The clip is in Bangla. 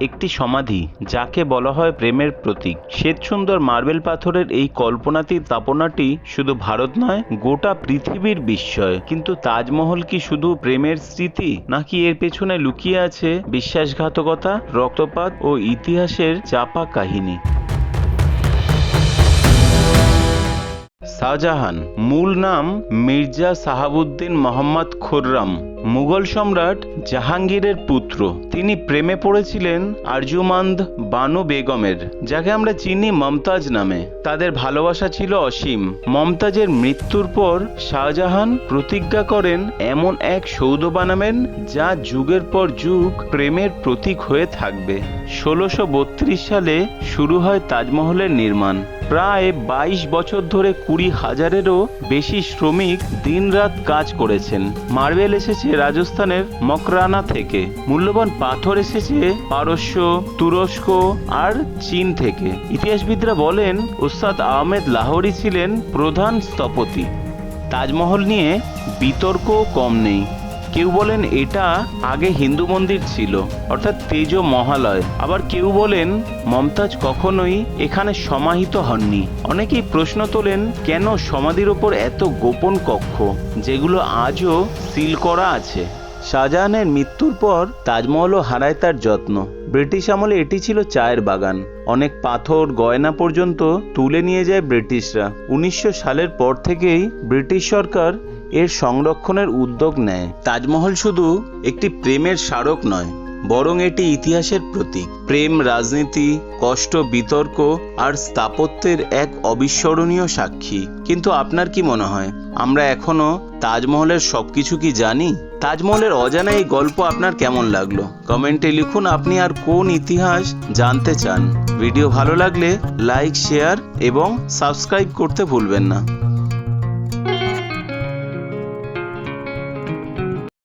একটি সমাধি, যাকে বলা হয় প্রেমের প্রতীক। শ্বেতসুন্দর মার্বেল পাথরের এই কল্পনাতীত স্থাপনাটি শুধু ভারত নয়, গোটা পৃথিবীর বিস্ময়। কিন্তু তাজমহল কি শুধু প্রেমের স্মৃতি, নাকি এর পেছনে লুকিয়ে আছে বিশ্বাসঘাতকতা, রক্তপাত ও ইতিহাসের চাপা কাহিনী? শাহজাহান, মূল নাম মির্জা সাহাবুদ্দিন মোহাম্মদ খুররাম। মুঘল সম্রাট জাহাঙ্গীরের পুত্র। তিনি প্রেমে পড়েছিলেন আরজুমান্দ বানু বেগমের, যাকে আমরা চিনি মমতাজ নামে। তাদের ভালোবাসা ছিল অসীম। মমতাজের মৃত্যুর পর শাহজাহান প্রতিজ্ঞা করেন এমন এক সৌধ বানাবেন যা যুগের পর যুগ প্রেমের প্রতীক হয়ে থাকবে। ষোলোশো সালে শুরু হয় তাজমহলের নির্মাণ। প্রায় বাইশ বছর ধরে কুড়ি হাজারেরও বেশি শ্রমিক দিনরাত কাজ করেছেন। মার্বেল এসেছে রাজস্থানের মকরানা থেকে, মূল্যবান পাথর এসেছে পারস্য, তুরস্ক আর চীন থেকে। ইতিহাসবিদরা বলেন, ওস্তাদ আহমেদ লাহোরি ছিলেন প্রধান স্থপতি। তাজমহল নিয়ে বিতর্ক কম নেই। কেউ বলেন এটা আগে হিন্দু মন্দির ছিল, অর্থাৎ তেজ মহালয়। আবার কেউ বলেন মমতাজ কখনোই এখানে সমাহিত হননি। অনেকেই প্রশ্ন তোলেন, কেন সমাধির ওপর এত গোপন কক্ষ, যেগুলো আজও সিল করা আছে? শাহজাহানের মৃত্যুর পর তাজমহলও হারায় তার যত্ন। ব্রিটিশ আমলে এটি ছিল চায়ের বাগান। অনেক পাথর, গয়না পর্যন্ত তুলে নিয়ে যায় ব্রিটিশরা। উনিশশো সালের পর থেকেই ব্রিটিশ সরকার এর সংরক্ষণের উদ্যোগ নেয়। তাজমহল শুধু একটি প্রেমের স্মারক নয়, বরং এটি ইতিহাসের প্রতীক। প্রেম, রাজনীতি, কষ্ট, বিতর্ক আর স্থাপত্যের এক অবিস্মরণীয় সাক্ষী। কিন্তু আপনার কি মনে হয়, আমরা এখনও তাজমহলের সবকিছু কি জানি? তাজমহলের অজানা এই গল্প আপনার কেমন লাগল? কমেন্টে লিখুন আপনি আর কোন ইতিহাস জানতে চান। ভিডিও ভালো লাগলে লাইক, শেয়ার এবং সাবস্ক্রাইব করতে ভুলবেন না।